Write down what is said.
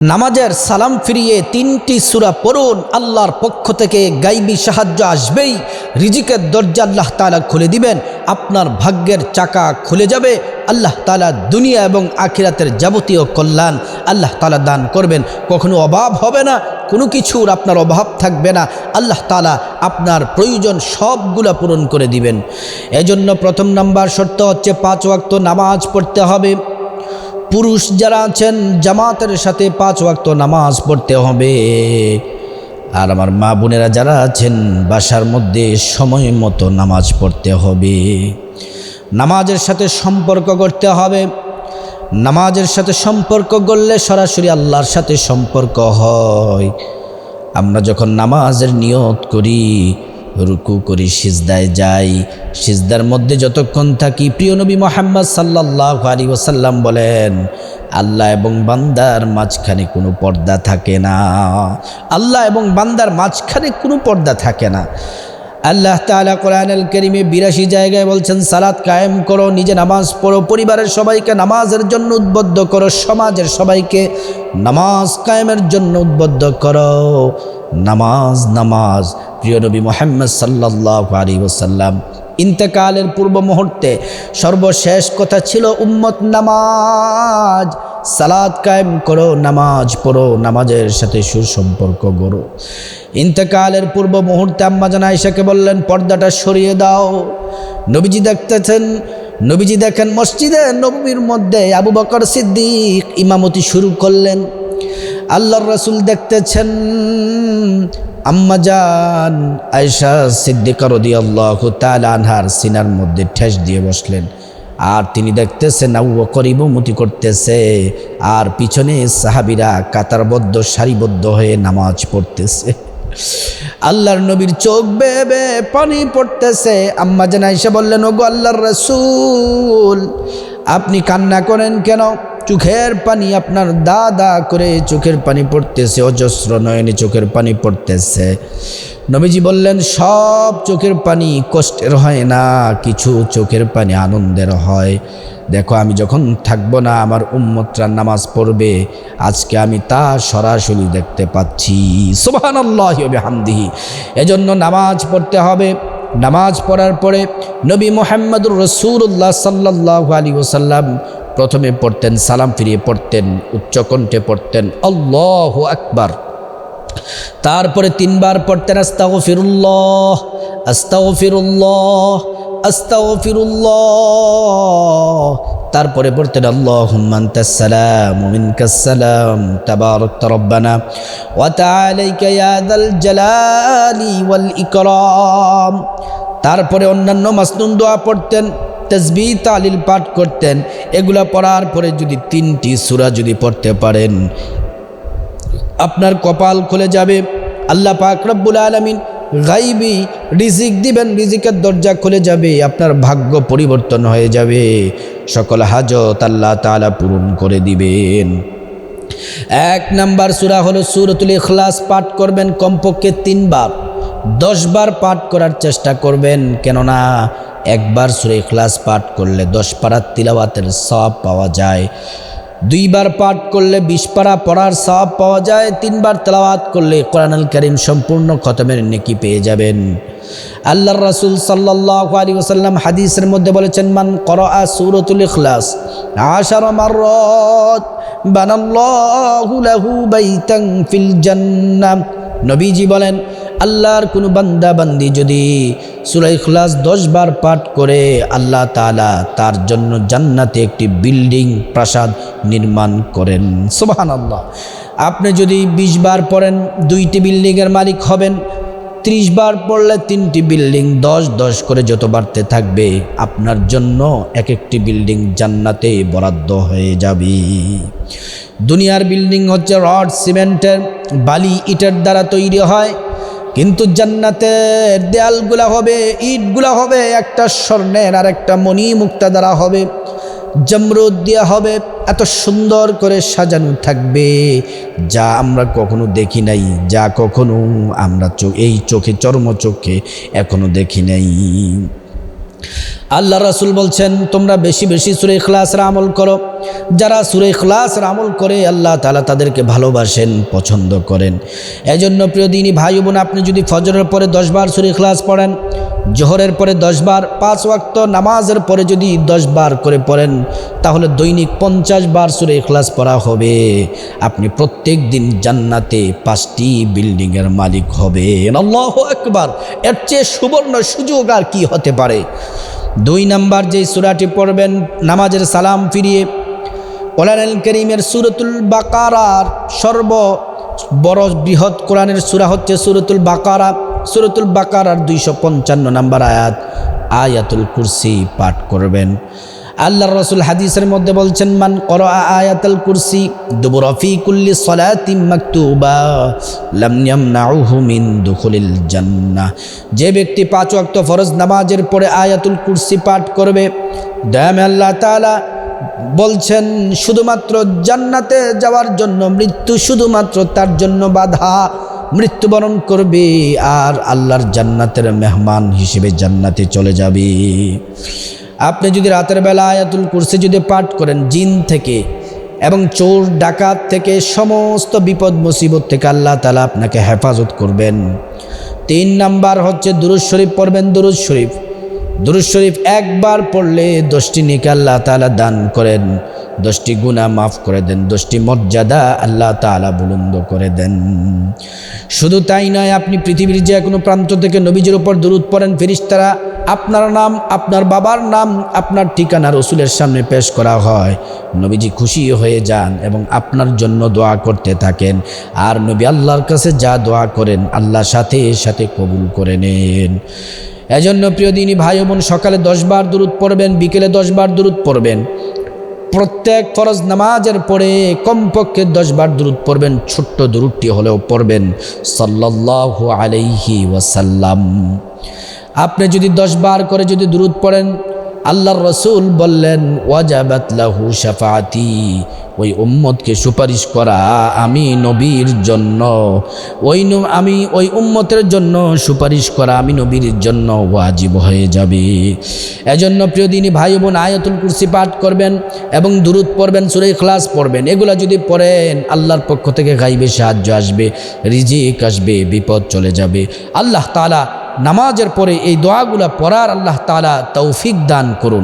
নামাজের সালাম ফিরিয়ে তিনটি সুরা পড়ুন, আল্লাহর পক্ষ থেকে গাইবি সাহায্য আসবেই। রিজিকের দরজা আল্লাহ তালা খুলে দিবেন, আপনার ভাগ্যের চাকা খুলে যাবে, আল্লাহ তালা দুনিয়া এবং আখিরাতের যাবতীয় কল্যাণ আল্লাহ তালা দান করবেন। কখনো অভাব হবে না, কোনো কিছুর আপনার অভাব থাকবে না, আল্লাহ তালা আপনার প্রয়োজন সবগুলা পূরণ করে দিবেন। এজন্য প্রথম নাম্বার শর্ত হচ্ছে পাঁচ ওয়াক্ত নামাজ পড়তে হবে। পুরুষ যারা আছেন, জামাতের সাথে পাঁচ ওয়াক্ত নামাজ পড়তে হবে। আর আমার মা বোনেরা যারা আছেন, বাসার মধ্যে সময় মতো নামাজ পড়তে হবে। নামাজের সাথে সম্পর্ক করতে হবে। নামাজের সাথে সম্পর্ক করলে সরাসরি আল্লাহর সাথে সম্পর্ক হয়। আমরা যখন নামাজের নিয়ত করি রুকু করি, সিজদায় যাই। সিজদার মধ্যে যতক্ষণ থাকি, প্রিয় নবী মোহাম্মদ সাল্লাহ আলী ওসাল্লাম বলেন, আল্লাহ এবং বান্দার মাঝখানে কোনো পর্দা থাকে না। আল্লাহ এবং বান্দার মাঝখানে কোনো পর্দা থাকে না। আল্লাহ তালা কোরআনুল করিমে বিরাশি জায়গায় বলছেন সালাদ কায়েম করো, নিজে নামাজ পড়ো, পরিবারের সবাইকে নামাজের জন্য উদ্বুদ্ধ করো, সমাজের সবাইকে নামাজ কায়েমের জন্য উদ্বুদ্ধ করো। নামাজ নামাজ। প্রিয় নবী মোহাম্মদ সাল্লাহ আলী ওসাল্লাম ইন্তেকালের পূর্ব মুহূর্তে সর্বশেষ কথা ছিল, উম্মত নামাজ। সালাদ কায়েম করো, নামাজ পড়ো, নামাজের সাথে সুসম্পর্ক গড়ো। ইন্তেকালের পূর্ব মুহূর্তে আম্মা জানা আয়সাকে বললেন, পর্দাটা সরিয়ে দাও। নবীজি দেখতেছেন, নবীজি দেখেন মসজিদে নবীর মধ্যে আবু বকর সিদ্দিক ইমামতি শুরু করলেন। আল্লাহর রসুল দেখতেছেন আম্মা আম্মাজান আয়সা সিদ্দিকা রদি আল্লাহ আনহার সিনার মধ্যে ঠেস দিয়ে বসলেন। আর তিনি দেখতেছেন আবু বকর ইমামতি করতেছে। আর পিছনে সাহাবিরা কাতারবদ্ধ, সারিবদ্ধ হয়ে নামাজ পড়তেছে। আল্লাহর নবীর চোখ বেয়ে বেয়ে পানি পড়তেছে। আম্মা জান আয়সা বললেন, ওগো আল্লাহর রসুল, আপনি কান্না করেন কেন? চোখের পানি আপনার দা দা করে চোখের পানি পড়তেছে, অজস্র নয়নে চোখের পানি পড়তেছে। নবীজি বললেন, সব চোখের পানি কষ্টের হয় না, কিছু চোখের পানি আনন্দের হয়। দেখো, আমি যখন থাকব না, আমার উম্মতরা নামাজ পড়বে, আজকে আমি তা সরাসরি দেখতে পাচ্ছি। হামদিহি এজন্য নামাজ পড়তে হবে। নামাজ পড়ার পরে নবী মোহাম্মদুর রসুল্লাহ সাল্লাহ আলী ওসাল্লাম প্রথমে পড়তেন, সালাম ফিরিয়ে পড়তেন, উচ্চকণ্ঠে পড়তেন, আল্লাহ আকবার। তারপরে তিনবার পড়তেন আস্তাও ফিরুল্লাহ আস্তাও ফিরুল্লাহ আস্তাও ফিরুল্লাহ তারপরে পড়তেন আল্লাহ হুম্মান্তাসালাম মিনকাসালাম তাবারক রব্বানা, ওয়া তাআলাইকা ইয়া দাল জালালি ওয়াল ইকরাম। তারপরে অন্যান্য মাসনুন দোয়া পড়তেন তসবি তালিল পাঠ করতেন। এগুলা পড়ার পরে যদি তিনটি সূরা যদি পড়তে পারেন, আপনার কপাল খুলে যাবে। আল্লাহ পাক রব্বুল আলমিন গাইবি রিজিক দিবেন, রিজিকের দরজা খুলে যাবে, আপনার ভাগ্য পরিবর্তন হয়ে যাবে। সকল হাজত আল্লাহ তালা পূরণ করে দিবেন। এক নাম্বার সুরা হলো সুরতুল ইখলাস, পাঠ করবেন কমপক্ষে তিনবার। দশবার পাঠ করার চেষ্টা করবেন, কেননা একবার সুরে ইখলাস পাঠ করলে দশ পাড়ার তিলাওয়াতের সব পাওয়া যায়। দুইবার পাঠ করলে বিশ পারা পড়ার সব পাওয়া যায়। তিনবার তেলাওয়াত করলে কোরআনুল করিম সম্পূর্ণ খতমের নেকি পেয়ে যাবেন। আল্লাহর রাসুল সাল্লাহ আলী ওসাল্লাম হাদিসের মধ্যে বলেছেন, মান কর আ সুরতুল ইখলাস আশার মারত বানাল্লাহু লাহু বাইতান ফিল জান্নাহ। নবীজি বলেন আল্লাহর কোনো বান্দা বান্দি যদি সুরাই খুলাস দশ বার পাঠ করে, আল্লাহ তালা তার জন্য জান্নাতে একটি বিল্ডিং প্রাসাদ নির্মাণ করেন। সোবাহান আল্লাহ আপনি যদি বিশ বার পড়েন, দুইটি বিল্ডিংয়ের মালিক হবেন। ত্রিশ বার পড়লে তিনটি বিল্ডিং, দশ দশ করে যত বাড়তে থাকবে, আপনার জন্য এক একটি বিল্ডিং জান্নাতে বরাদ্দ হয়ে যাবে। দুনিয়ার বিল্ডিং হচ্ছে রড, সিমেন্টের বালি, ইটের দ্বারা তৈরি হয়। কিন্তু জান্নাতের দেয়ালগুলা হবে, ইটগুলা হবে, একটা স্বর্ণের আর একটা মণি মুক্তা দ্বারা হবে, জমরুদ দেওয়া হবে, এত সুন্দর করে সাজানো থাকবে, যা আমরা কখনো দেখি নাই, যা কখনো আমরা চোখ এই চোখে, চর্মচোখে এখনও দেখি নাই। আল্লাহ রাসুল বলছেন, তোমরা বেশি বেশি সুরে ইখলাসের আমল করো। যারা সুরে ইখলাসের আমল করে, আল্লাহ তালা তাদেরকে ভালোবাসেন, পছন্দ করেন। এজন্য প্রিয় দিনী ভাই বোন, আপনি যদি ফজরের পরে দশবার সুরে ইখলাস পড়েন, জোহরের পরে দশবার পাঁচ ওয়াক্ত নামাজের পরে যদি দশ বার করে পড়েন, তাহলে দৈনিক পঞ্চাশ বার সুরে ইখলাস পড়া হবে। আপনি প্রত্যেক দিন জান্নাতে পাঁচটি বিল্ডিংয়ের মালিক হবেন। আল্লাহ একবার এর চেয়ে সুবর্ণ সুযোগ আর কি হতে পারে? দুই নাম্বার যে সুরাটি পড়বেন, নামাজের সালাম ফিরিয়ে কোরআন করিমের সুরতুল বাকারার সর্ব বড় বৃহৎ কোরআনের সুরা হচ্ছে সুরতুল বাকারা। সুরতুল বাকারার দুইশো পঞ্চান্ন নাম্বার আয়াত, আয়াতুল কুরসি পাঠ করবেন। আল্লাহ রসুল হাদিসের মধ্যে বলছেন, মান কর আয়াতুল কুরসি দুবরফি কুল্লি সলাতিম মাকতুবা, লাম ইয়ামনাউহু মিন যে ব্যক্তি পাঁচ ওয়াক্ত ফরজ নামাজের পরে আয়াতুল কুরসি পাঠ করবে দয়ামে আল্লাহ তাআলা বলছেন, শুধুমাত্র জান্নাতে যাওয়ার জন্য মৃত্যু শুধুমাত্র তার জন্য বাধা, মৃত্যুবরণ করবে আর আল্লাহর জান্নাতের মেহমান হিসেবে জান্নাতে চলে যাবে। আপনি যদি রাতের বেলা আয়াতুল কুরসি যদি পাঠ করেন জিন থেকে এবং চোর, ডাকাত থেকে, সমস্ত বিপদ, মুসিবত থেকে আল্লাহ তালা আপনাকে হেফাজত করবেন। তিন নাম্বার হচ্ছে দুরুজ শরীফ পড়বেন দুরুজ শরীফ। দুরুজ শরীফ একবার পড়লে দশটি নিকে আল্লাহ তালা দান করেন, দশটি গুণা মাফ করে দেন, দশটি মর্যাদা আল্লাহ তালা বুলন্দ করে দেন। শুধু তাই নয়, আপনি পৃথিবীর যে কোনো প্রান্ত থেকে নবীজের উপর দূরত পড়েন ফিরিস্তারা আপনার নাম, আপনার বাবার নাম, আপনার ঠিকানা রসুলের সামনে পেশ করা হয়। নবীজি খুশি হয়ে যান এবং আপনার জন্য দোয়া করতে থাকেন। আর নবী আল্লাহর কাছে যা দোয়া করেন, আল্লাহ সাথে সাথে কবুল করে নেন। এজন্য প্রিয় দিনী ভাই বোন, সকালে দশবার দূরত পড়বেন, বিকেলে দশবার দূরত পড়বেন। প্রত্যেক ফরজ নামাজের পরে কমপক্ষে দশবার দূরত পড়বেন, ছোট্ট দূরটি হলেও পড়বেন। সাল্লাল্লাহু আলাইহি ওয়াসাল্লাম। আপনি যদি দশবার করে যদি দূরত পড়েন, আল্লাহর রসুল বললেন, ওয়াজাবাত লাহু শাফাতি ওই উম্মতকে সুপারিশ করা আমি নবীর জন্য। ওই আমি ওই উম্মতের জন্য সুপারিশ করা আমি নবীর জন্য ওয়াজিব হয়ে যাবে। এজন্য প্রিয় দিনী ভাই বোন, আয়াতুল কুরসি পাঠ করবেন এবং দূরত পড়বেন, সুরে ক্লাস পড়বেন। এগুলা যদি পড়েন, আল্লাহর পক্ষ থেকে গাইবে, সাহায্য আসবে, রিজিক আসবে, বিপদ চলে যাবে। আল্লাহ তালা নামাজের পরে এই দোয়াগুলা পড়ার আল্লাহ তালা তৌফিক দান করুন।